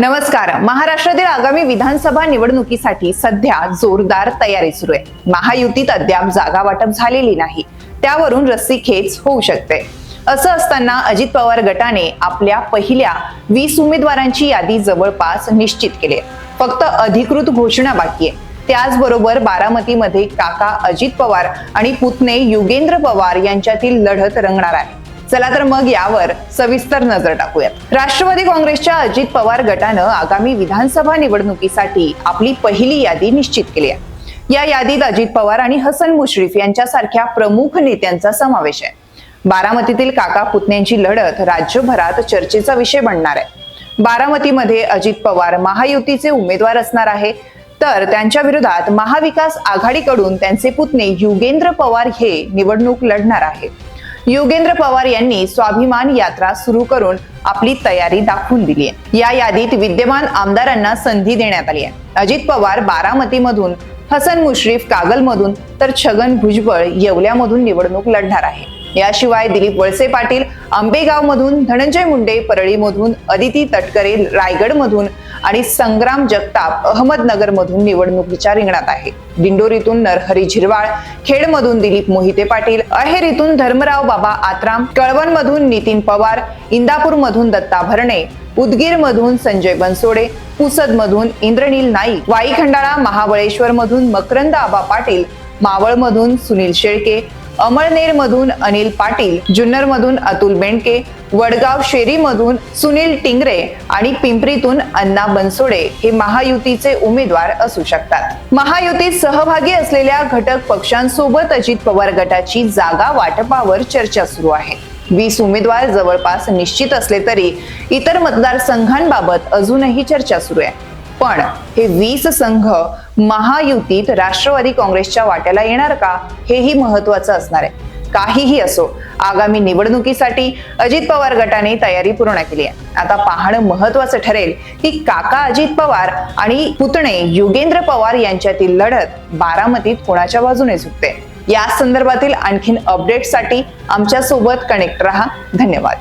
नमस्कार. महाराष्ट्रातील आगामी विधानसभा निवडणुकीसाठी सध्या जोरदार तयारी सुरू आहे. महायुतीत अद्याप जागा वाटप झालेली नाही. त्यावरून रस्सीखेच होऊ शकते. असं असताना अजित पवार गटाने आपल्या पहिल्या वीस उमेदवारांची यादी जवळपास निश्चित केली फक्त अधिकृत घोषणा बाकी आहे. त्याचबरोबर बारामतीमध्ये काका अजित पवार आणि पुतणे युगेंद्र पवार यांच्यातील लढत रंगणार आहे. चला तर मग यावर सविस्तर नजर टाकूयात. राष्ट्रवादी काँग्रेसच्या अजित पवार गटानं आगामी विधानसभा निवडणुकीसाठी आपली पहिली यादी निश्चित केली आहे. या यादीत अजित पवार आणि हसन मुश्रीफ यांच्यासारख्या प्रमुख नेत्यांचा समावेश आहे. बारामतीतील काका पुतण्यांची लढत राज्यभरात चर्चेचा विषय बनणार आहे. बारामतीमध्ये अजित पवार महायुतीचे उमेदवार असणार आहे. तर त्यांच्या विरोधात महाविकास आघाडीकडून त्यांचे पुतणे युगेंद्र पवार हे निवडणूक लढणार आहेत. योगेंद्र पवार यांनी स्वाभिमान यात्रा सुरू करून आपली तयारी दाखवून दिली आहे. या यादीत विद्यमान आमदारांना संधी देण्यात आली आहे. अजित पवार बारामतीमधून हसन मुश्रीफ कागलमधून तर छगन भुजबळ येवल्यामधून निवडणूक लढणार आहे. याशिवाय दिलीप वळसे पाटील आंबेगावमधून धनंजय मुंडे परळीमधून अदिती तटकरे रायगडमधून आणि संग्राम जगताप अहमदनगरमधून निवडणुकीच्या रिंगणात आहे. दिंडोरीतून नरहरी झिरवाळ खेडमधून दिलीप मोहिते पाटील अहेरीतून धर्मराव बाबा आत्राम कळवणमधून नितीन पवार इंदापूरमधून दत्ता भरणे उदगीरमधून संजय बनसोडे पुसदमधून इंद्रनील नाईक वाईखंडाळा महाबळेश्वर मधून मकरंद आबा पाटील मावळमधून सुनील शेळके अमळनेर मधून अनिल पाटील जुन्नर मधून अतुल बेंडके वडगाव शेरी मधून सुनील टिंगरे आणि पिंपरीतून अण्णा बनसोडे हे महायुतीचे उमेदवार असू शकतात. महायुतीत सहभागी असलेल्या घटक पक्षांसोबत अजित पवार गटाची जागा वाटपावर चर्चा सुरू आहे. वीस उमेदवार जवळपास निश्चित असले तरी इतर मतदारसंघांबाबत अजूनही चर्चा सुरू आहे. पण हे वीस संघ महायुतीत राष्ट्रवादी काँग्रेसच्या वाट्याला येणार का? हेही महत्वाचं असणार आहे. काहीही असो आगामी निवडणुकीसाठी अजित पवार गटाने तयारी पूर्ण केली आहे. आता पाहणं महत्वाचं ठरेल की काका अजित पवार आणि पुतणे युगेंद्र पवार यांच्यातील लढत बारामतीत कोणाच्या बाजूने झुकते? या संदर्भातील आणखीन अपडेटसाठी आमच्यासोबत कनेक्ट रहा. धन्यवाद.